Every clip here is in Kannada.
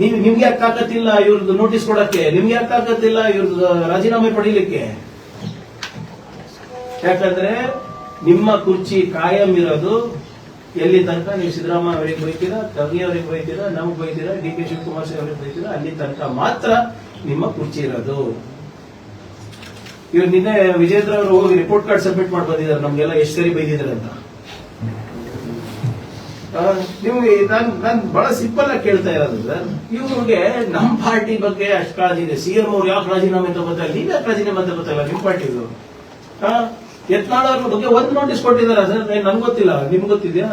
ನೀವು ನಿಮ್ಗೆ ಯಾಕೆ ತಾಕತ್ತಿಲ್ಲ ಇವ್ರದ್ದು ನೋಟಿಸ್ ಕೊಡಕ್ಕೆ? ನಿಮ್ಗೆ ಯಾಕೆ ತಾಕತ್ತಿಲ್ಲ ಇವ್ರದ್ದು ರಾಜೀನಾಮೆ ಪಡೀಲಿಕ್ಕೆ? ಯಾಕಂದ್ರೆ ನಿಮ್ಮ ಕುರ್ಚಿ ಕಾಯಂ ಇರೋದು ಎಲ್ಲಿ ತನಕ? ನೀವು ಸಿದ್ದರಾಮಯ್ಯ ಅವರಿಗೆ ಬೈತೀರಾ ಕವಿ ಅವರಿಗೆ ಬೈತೀರಾ, ನಮ್ಗೆ ಬೈತೀರಾ, ಡಿ ಕೆ ಶಿವಕುಮಾರ್ ಸಿಂಗ್ ಅವರಿಗೆ ಬೈತೀರಾ, ಅಲ್ಲಿ ತನಕ ಮಾತ್ರ ನಿಮ್ಮ ಕುರ್ಚಿ ಇರೋದು. ಇವ್ರು ನಿನ್ನೆ ವಿಜೇಂದ್ರ ಅವರು ಹೋಗಿ ರಿಪೋರ್ಟ್ ಕಾರ್ಡ್ ಸಬ್ಮಿಟ್ ಮಾಡಿ ಬಂದಿದ್ದಾರೆ. ನಮ್ಗೆಲ್ಲ ಎಷ್ಟು ಸರಿ ಬೈದಿದ್ದಾರೆ ಅಂತ ನಿಮ್ಗೆ ನಾನು ನಾನು ಬಹಳ ಸಿಂಪಲ್ ಆಗಿ ಕೇಳ್ತಾ ಇರೋದು ಸರ್. ಇವ್ರಿಗೆ ನಮ್ಮ ಪಾರ್ಟಿ ಬಗ್ಗೆ ಅಷ್ಟು ಕಾಳಜಿ ಇದೆ. ಸಿಎಂ ಅವ್ರು ಯಾಕೆ ರಾಜೀನಾಮೆ ತಗೋತಾರೆ, ನೀವ್ ಯಾಕೆ ರಾಜೀನಾಮೆ ತಗೋತಲ್ಲ ನಿಮ್ ಪಾರ್ಟಿದು? ಯತ್ನಾಳ್ ಅವ್ರ ಬಗ್ಗೆ ಒಂದ್ ನೋಟಿಸ್ ಕೊಟ್ಟಿದಾರ ಸರ್? ನನ್ಗೆ ಗೊತ್ತಿಲ್ಲ, ನಿಮ್ಗೆ ಗೊತ್ತಿದ್ಯಾ?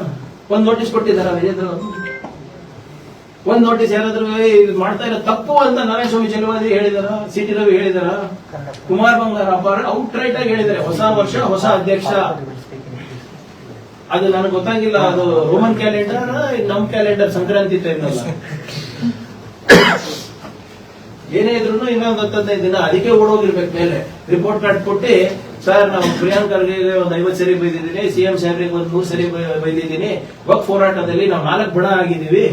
ಒಂದ್ ನೋಟಿಸ್ ಕೊಟ್ಟಿದಾರ ವಿಜೇಂದ್ರ ಅವರು? ಒಂದ್ ನೋಟಿಸ್ ಯಾರಾದ್ರೂ ಇದು ಮಾಡ್ತಾ ಇರೋ ತಪ್ಪು ಅಂತ ನಾರಾಯಣ ಸ್ವಾಮಿ ಚೆಲುವಾದಿ ಹೇಳಿದಾರ? ಸಿಟಿ ರವಿ ಹೇಳಿದಾರ? Kumar Bangarappa out right ಆಗಿ ಹೇಳಿದ್ದಾರೆ. ಹೊಸ ವರ್ಷ, ಹೊಸ ಅಧ್ಯಕ್ಷ. ಅದು ನನಗೆ ಗೊತ್ತಾಗಿಲ್ಲ, ಅದು ರೋಮನ್ ಕ್ಯಾಲೆಂಡರ್ ನಮ್ ಕ್ಯಾಲೆಂಡರ್ ಸಂಕ್ರಾಂತಿ ಟೈಮ್ನಲ್ಲ ಏನೇ ಇದ್ರು ಇನ್ನೊಂದು ಹತ್ತದೈದು ದಿನ, ಅದಕ್ಕೆ ಓಡೋಗಿರ್ಬೇಕು ಮೇಲೆ. ರಿಪೋರ್ಟ್ ಕಾರ್ಡ್ ಕೊಟ್ಟು ಸರ್ ನಾವು ಪ್ರಿಯಾಂಕ್ ಖರ್ಗೆ ಒಂದು ಐವತ್ತು ಸರಿ ಬೈದಿದ್ದೀನಿ, ಸಿ ಎಂ ಸಾಹೇಬ್ರಿಗೆ ಒಂದು ನೂರು ಸರಿ ಬೈದಿದ್ದೀನಿ. ವಕ್ ಹೋರಾಟದಲ್ಲಿ ನಾವು ನಾಲ್ಕು ಬಡ ಆಗಿದ್ದೀವಿ.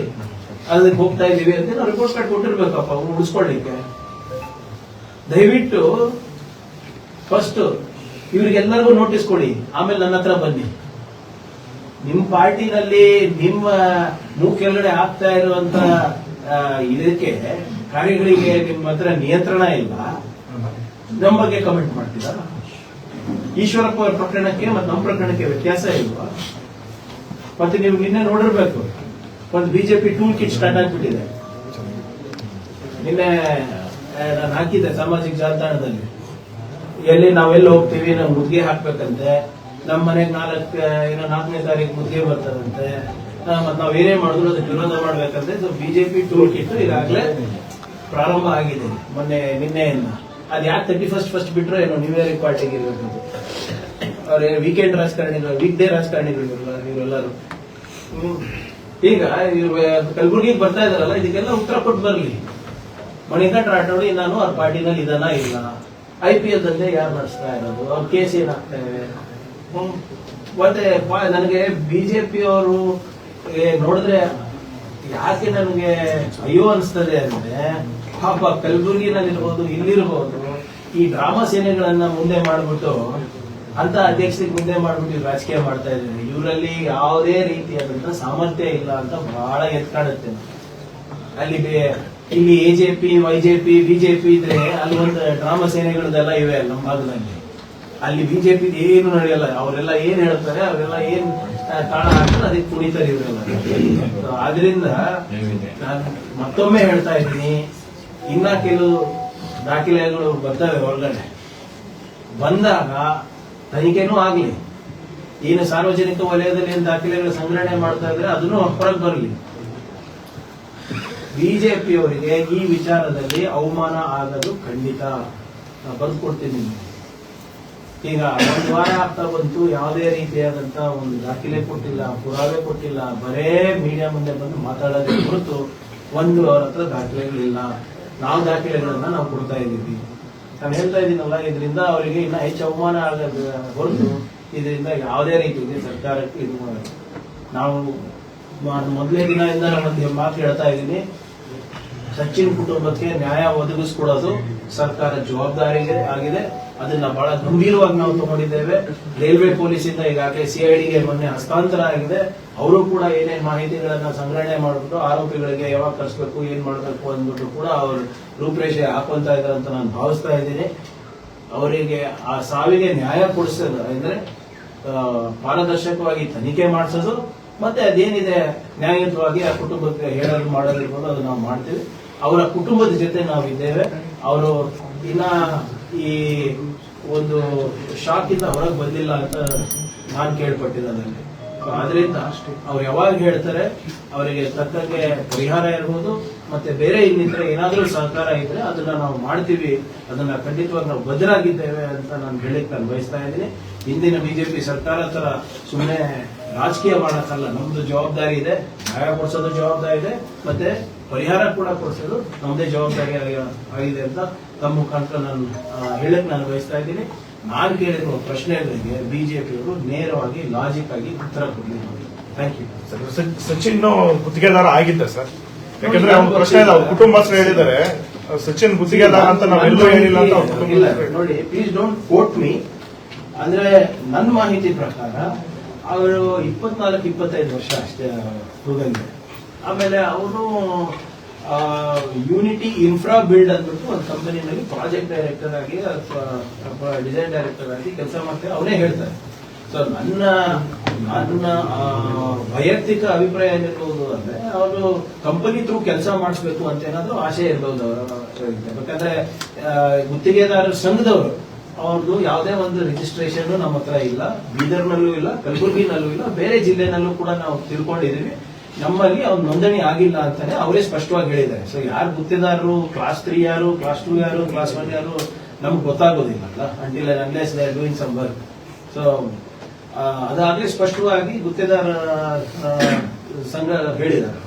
ಅದಕ್ಕೆ ಹೋಗ್ತಾ ಇದೀವಿ ಅಂತ ನಾವು ರಿಪೋರ್ಟ್ ಕಾರ್ಡ್ ಕೊಟ್ಟಿರ್ಬೇಕಪ್ಪ, ಅವ್ನು ಉಳಿಸ್ಕೊಳ್ಳಿಕ್ಕೆ. ದಯವಿಟ್ಟು ಫಸ್ಟ್ ಇವ್ರಿಗೆಲ್ಲರಿಗೂ ನೋಟಿಸ್ ಕೊಡಿ. ಆಮೇಲೆ ನನ್ನ ಹತ್ರ ಬನ್ನಿ. ನಿಮ್ಮ ಪಾರ್ಟಿನಲ್ಲಿ ನಿಮ್ಮ ಮೂಗ್ ಕೆಳಗಡೆ ಆಗ್ತಾ ಇರುವಂತ ಇದಕ್ಕೆ ಕಾರ್ಯಗಳಿಗೆ ನಿಮ್ಮ ಹತ್ರ ನಿಯಂತ್ರಣ ಇಲ್ಲ. ನಮ್ಮ ಬಗ್ಗೆ ಕಮೆಂಟ್ ಮಾಡ್ತೀರಾ? ಈಶ್ವರಪ್ಪ ಅವರ ಪ್ರಕರಣಕ್ಕೆ ಮತ್ತೆ ನಮ್ಮ ಪ್ರಕರಣಕ್ಕೆ ವ್ಯತ್ಯಾಸ ಇಲ್ವಾ ಮತ್ತೆ ನೀವು ನಿನ್ನೆ ನೋಡಿರ್ಬೇಕು, ಒಂದು ಬಿಜೆಪಿ ಟೂಲ್ ಕಿಟ್ ಸ್ಟಾರ್ಟ್ ಆಗ್ಬಿಟ್ಟಿದೆ. ನಿನ್ನೆ ನಾನು ಹಾಕಿದ್ದೆ ಸಾಮಾಜಿಕ ಜಾಲತಾಣದಲ್ಲಿ. ಎಲ್ಲಿ ನಾವೆಲ್ಲ ಹೋಗ್ತೀವಿ ನಾವು ಮುದ್ಗೆ ಹಾಕ್ಬೇಕಂತೆ. ನಮ್ಮ ಮನೆಗೆ ನಾಲ್ಕು ಏನೋ ನಾಲ್ಕನೇ ತಾರೀಕು ಮುದ್ದೆ ಬರ್ತದಂತೆ. ಮತ್ತೆ ನಾವು ಏನೇ ಮಾಡಿದ್ರು ಅದಕ್ಕೆ ವಿರೋಧ ಮಾಡ್ಬೇಕಂತೆ ಬಿಜೆಪಿ ಟೂಲ್ ಕಿಟ್ ಈಗಾಗಲೇ ಪ್ರಾರಂಭ ಆಗಿದೆ, ಮೊನ್ನೆ ನಿನ್ನೆಯಿಂದ. ಅದು ಯಾಕೆ ತರ್ಟಿ ಫಸ್ಟ್ ಫಸ್ಟ್ ಬಿಟ್ರೆ ಏನೋ ನ್ಯೂ ಇಯರ್ ಪಾರ್ಟಿಗೆ ಇರಬೇಕು ಅವ್ರ ವೀಕೆಂಡ್ ರಾಜಕಾರಣಿಗಳು ವೀಕ್ ಡೇ ರಾಜಕಾರಣಿಗಳು ನೀವೆಲ್ಲರೂ. ಈಗ ಕಲಬುರಗಿಗೆ ಬರ್ತಾ ಇದಾರಲ್ಲ, ಇದಕ್ಕೆಲ್ಲ ಉತ್ತರ ಕೊಟ್ಟು ಬರ್ಲಿ. ಮಣಿಕಂಠ ರಾಠೋಡಿ ನಾನು ಅವ್ರ ಪಾರ್ಟಿನಲ್ಲಿ ಇದನ್ನ ಇಲ್ಲ. ಐ ಪಿ ಎಲ್ ದಂಧೆ ಯಾರು ನಡೆಸ್ತಾ ಇರೋದು? ಅವ್ರ ಕೇಸ್ ಏನಾಗ್ತಾ ಇದೆ. ಮತ್ತೆ ಪ- ನನಗೆ ಬಿಜೆಪಿ ಅವರು ನೋಡಿದ್ರೆ ಯಾಕೆ ನನಗೆ ಅಯ್ಯೋ ಅನಿಸ್ತದೆ ಅಂದ್ರೆ, ಪಾಪ ಕಲಬುರಗಿನಲ್ಲಿರ್ಬೋದು, ಇಲ್ಲಿರ್ಬೋದು, ಈ ಡ್ರಾಮಾ ಸೇನೆಗಳನ್ನ ಮುಂದೆ ಮಾಡ್ಬಿಟ್ಟು, ಅಂತ ಅಧ್ಯಕ್ಷರಿಗೆ ಮುಂದೆ ಮಾಡ್ಬಿಟ್ಟು ರಾಜಕೀಯ ಮಾಡ್ತಾ ಇದ್ದಾರೆ. ಇವರಲ್ಲಿ ಯಾವುದೇ ರೀತಿಯಾದಂತ ಸಾಮರ್ಥ್ಯ ಇಲ್ಲ ಅಂತ ಬಹಳ ಎತ್ಕಾಡುತ್ತೆ ಅಲ್ಲಿ ಇಲ್ಲಿ ಬಿ ವೈಜೆಪಿ ಬಿಜೆಪಿ ಇದ್ರೆ ಅಲ್ಲಿ ಒಂದು ಡ್ರಾಮಾ ಸೇನೆಗಳದೆಲ್ಲ ಇವೆ ನಮ್ಮ ಭಾಗದಲ್ಲಿ. ಅಲ್ಲಿ ಬಿಜೆಪಿ ಏನು ನಡೆಯಲ್ಲ, ಅವರೆಲ್ಲ ಏನ್ ಹೇಳ್ತಾರೆ, ಅವರೆಲ್ಲ ಏನ್ ತಾಣ ಹಾಕ್ತಾರೆ, ಅದಕ್ಕೆ ಕುಣಿತಾರೆ ಇವರೆಲ್ಲ. ಆದ್ರಿಂದ ನಾನು ಮತ್ತೊಮ್ಮೆ ಹೇಳ್ತಾ ಇದ್ದೀನಿ, ಇನ್ನ ಕೆಲವು ದಾಖಲೆಗಳು ಬರ್ತವೆ ಹೊರಗಡೆ ಬಂದಾಗ ತನಿಖೆನೂ ಆಗ್ಲಿ. ಏನು ಸಾರ್ವಜನಿಕ ವಲಯದಲ್ಲಿ ಏನು ದಾಖಲೆಗಳು ಸಂಗ್ರಹಣೆ ಮಾಡ್ತಾ ಇದ್ರೆ ಅದನ್ನು ಹೊರಗೆ ಬರಲಿ. ಬಿಜೆಪಿಯವರಿಗೆ ಈ ವಿಚಾರದಲ್ಲಿ ಅವಮಾನ ಆಗೋದು ಖಂಡಿತ. ನಾನು ಕೊಡ್ತೀನಿ. ಈಗ ಒಂದು ವಾರ ಆಗ್ತಾ ಬಂತು, ಯಾವುದೇ ರೀತಿಯಾದಂತ ಒಂದು ದಾಖಲೆ ಕೊಟ್ಟಿಲ್ಲ, ಪುರಾವೆ ಕೊಟ್ಟಿಲ್ಲ, ಬರೇ ಮೀಡಿಯಾ ಮುಂದೆ ಬಂದು ಮಾತಾಡೋದೇ ಹೊರತು ಒಂದು ಅವ್ರ ಹತ್ರ ದಾಖಲೆಗಳಿಲ್ಲ ನಾವು ದಾಖಲೆಗಳನ್ನ ನಾವು ಕೊಡ್ತಾ ಇದ್ದೀವಿ. ನಾನು ಹೇಳ್ತಾ ಇದ್ದೀನಲ್ಲ, ಇದರಿಂದ ಅವರಿಗೆ ಇನ್ನ ಹೆಚ್ಚು ಅವಮಾನ ಹೊರತು ಇದರಿಂದ ಯಾವುದೇ ರೀತಿಯಲ್ಲಿ ಸರ್ಕಾರಕ್ಕೆ ಇದು ನಾವು ಮೊದಲೇ ದಿನದಿಂದ ನಾನು ಮಾತು ಹೇಳ್ತಾ ಇದ್ದೀನಿ. ಸಚಿನ್ ಕುಟುಂಬಕ್ಕೆ ನ್ಯಾಯ ಒದಗಿಸ್ಕೊಡೋದು ಸರ್ಕಾರ ಜವಾಬ್ದಾರಿ ಆಗಿದೆ. ಅದನ್ನ ಬಹಳ ಗಂಭೀರವಾಗಿ ನಾವು ತಗೊಂಡಿದ್ದೇವೆ. ರೈಲ್ವೆ ಪೊಲೀಸ್ ಇಂದ ಈಗಾಗಲೇ ಸಿಐಡಿಗೆ ಮೊನ್ನೆ ಹಸ್ತಾಂತರ ಆಗಿದೆ. ಅವರು ಕೂಡ ಏನೇನು ಮಾಹಿತಿಗಳನ್ನ ಸಂಗ್ರಹಣೆ ಮಾಡ್ಬಿಟ್ಟು ಆರೋಪಿಗಳಿಗೆ ಯಾವಾಗ ಕರ್ಸ್ಬೇಕು ಏನ್ ಮಾಡಬೇಕು ಅಂದ್ಬಿಟ್ಟು ಕೂಡ ಅವರು ರೂಪರೇಷೆ ಹಾಕೊಂತ ಇದ್ದಾರೆ ಅಂತ ನಾನು ಭಾವಿಸ್ತಾ ಇದ್ದೀನಿ. ಅವರಿಗೆ ಆ ಸಾವಿಗೆ ನ್ಯಾಯ ಕೊಡಿಸೋದು ಅಂದ್ರೆ ಪಾರದರ್ಶಕವಾಗಿ ತನಿಖೆ ಮಾಡಿಸೋದು, ಮತ್ತೆ ಅದೇನಿದೆ ನ್ಯಾಯಯುತವಾಗಿ ಆ ಕುಟುಂಬಕ್ಕೆ ಹೇಳಲು ಮಾಡಲಿರ್ಬೋದು ಅದು ನಾವು ಮಾಡ್ತೀವಿ. ಅವರ ಕುಟುಂಬದ ಜೊತೆ ನಾವು ಇದ್ದೇವೆ ಅವರು ಇನ್ನ ಈ ಒಂದು ಶಾಕ್ ಇಂದ ಹೊರಗೆ ಬಂದಿಲ್ಲ ಅಂತ ನಾನು ಕೇಳ್ಪಟ್ಟಿದ್ದೀನಿ ಆದ್ರಿಂದ ಅವ್ರು ಯಾವಾಗ ಹೇಳ್ತಾರೆ, ಅವರಿಗೆ ತಕ್ಕಂಗೆ ಪರಿಹಾರ ಇರ್ಬೋದು, ಮತ್ತೆ ಬೇರೆ ಇನ್ನಿತರ ಏನಾದರೂ ಸಹಕಾರ ಇದ್ರೆ ಅದನ್ನ ನಾವು ಮಾಡ್ತೀವಿ, ಅದನ್ನ ಖಂಡಿತವಾಗಿ ನಾವು ಬದ್ಧರಾಗಿದ್ದೇವೆ ಅಂತ ನಾನು ಹೇಳಿಕ್ ನಾನು ಬಯಸ್ತಾ ಇದ್ದೀನಿ. ಹಿಂದಿನ ಬಿಜೆಪಿ ಸರ್ಕಾರ ತರ ಸುಮ್ಮನೆ ರಾಜಕೀಯ ಮಾಡೋಕ್ಕಲ್ಲ ನಮ್ದು ಜವಾಬ್ದಾರಿ ಇದೆ ನ್ಯಾಯ ಕೊಡಿಸೋದು ಜವಾಬ್ದಾರಿ ಇದೆ ಮತ್ತೆ ಪರಿಹಾರ ಕೂಡ ಕೊಡಿಸೋದು ನಮ್ಮದೇ ಜವಾಬ್ದಾರಿ ಆಗಿದೆ ಅಂತ ತಮ್ಮ ಮುಖಾಂತರ ನಾನು ಹೇಳಕ್ ನಾನು ಬಯಸ್ತಾ ಇದ್ದೀನಿ. ನಾನು ಕೇಳಿರುವ ಪ್ರಶ್ನೆಗಳಿಗೆ ಬಿಜೆಪಿಯವರು ನೇರವಾಗಿ ಲಾಜಿಕ್ ಆಗಿ ಉತ್ತರ ಕೊಡಲಿ ಥ್ಯಾಂಕ್ ಯು ಸರ್, ಸಚಿನ್ ಗುತ್ತಿಗೆದಾರ ಆಗಿದ್ದ ಸರ್. ಯಾಕಂದ್ರೆ ಅವ್ರ ಪ್ರಶ್ನೆ ಅವ್ರ ಕುಟುಂಬಸ್ಥರು ಹೇಳಿದ್ದಾರೆ ಸಚಿನ್ ಗುತ್ತಿಗೆದಾರ ಅಂತ ನಾವೆಲ್ಲೂ ಹೇಳಿಲ್ಲ ಅಂತ. ನೋಡಿ ಪ್ಲೀಸ್ ಡೋಂಟ್ ಕೋಟ್ ಮೀ ಅಂದ್ರೆ ನನ್ನ ಮಾಹಿತಿ ಪ್ರಕಾರ ಅವರು ಇಪ್ಪತ್ನಾಲ್ಕು ಇಪ್ಪತ್ತೈದು ವರ್ಷ ಅಷ್ಟೇ ಹುಡುಗಂಗೆ ಆಮೇಲೆ ಅವರು ಯೂನಿಟಿ ಇನ್ಫ್ರಾ ಬಿಲ್ಡ್ ಅಂದ್ಬಿಟ್ಟು ಒಂದು ಕಂಪನಿನಲ್ಲಿ ಪ್ರಾಜೆಕ್ಟ್ ಡೈರೆಕ್ಟರ್ ಆಗಿ ಅಥವಾ ಡಿಸೈನ್ ಡೈರೆಕ್ಟರ್ ಆಗಿ ಕೆಲಸ ಮಾಡ್ತಾರೆ ಅವನೇ ಹೇಳ್ತಾರೆ ಸೊ ನನ್ನ ನನ್ನ ವೈಯಕ್ತಿಕ ಅಭಿಪ್ರಾಯ ಏನಿರ್ಬೋದು ಅಂದ್ರೆ ಅವರು ಕಂಪನಿ ತ್ರೂ ಕೆಲಸ ಮಾಡಿಸ್ಬೇಕು ಅಂತ ಏನಾದ್ರು ಆಸೆ ಇರ್ಬೋದು ಅವರು ಯಾಕಂದ್ರೆ ಗುತ್ತಿಗೆದಾರರ ಸಂಘದವರು ಅವ್ರದ್ದು ಯಾವುದೇ ಒಂದು ರಿಜಿಸ್ಟ್ರೇಷನ್ ನಮ್ಮ ಹತ್ರ ಇಲ್ಲ. ಬೀದರ್ನಲ್ಲೂ ಇಲ್ಲ, ಕಲಬುರಗಿನಲ್ಲೂ ಇಲ್ಲ, ಬೇರೆ ಜಿಲ್ಲೆನಲ್ಲೂ ಕೂಡ ನಾವು ತಿಳ್ಕೊಂಡಿದೀವಿ. ನಮ್ಮಲ್ಲಿ ಅವ್ರ ನೋಂದಣಿ ಆಗಿಲ್ಲ ಅಂತಾನೆ ಅವರೇ ಸ್ಪಷ್ಟವಾಗಿ ಹೇಳಿದ್ದಾರೆ. ಸೊ ಯಾರು ಗುತ್ತಿದಾರರು ಕ್ಲಾಸ್ ತ್ರೀ ಯಾರು ಕ್ಲಾಸ್ ಟೂ ಯಾರು ಕ್ಲಾಸ್ ಒನ್ ಯಾರು, ನಮ್ಗೆ ಗೊತ್ತಾಗೋದಿಲ್ಲ ಅಲ್ಲ until unless they doing some work so ಅದಾಗಲೇ ಸ್ಪಷ್ಟವಾಗಿ ಗುತ್ತಿದಾರ ಸಂಘ ಹೇಳಿದ್ದಾರೆ.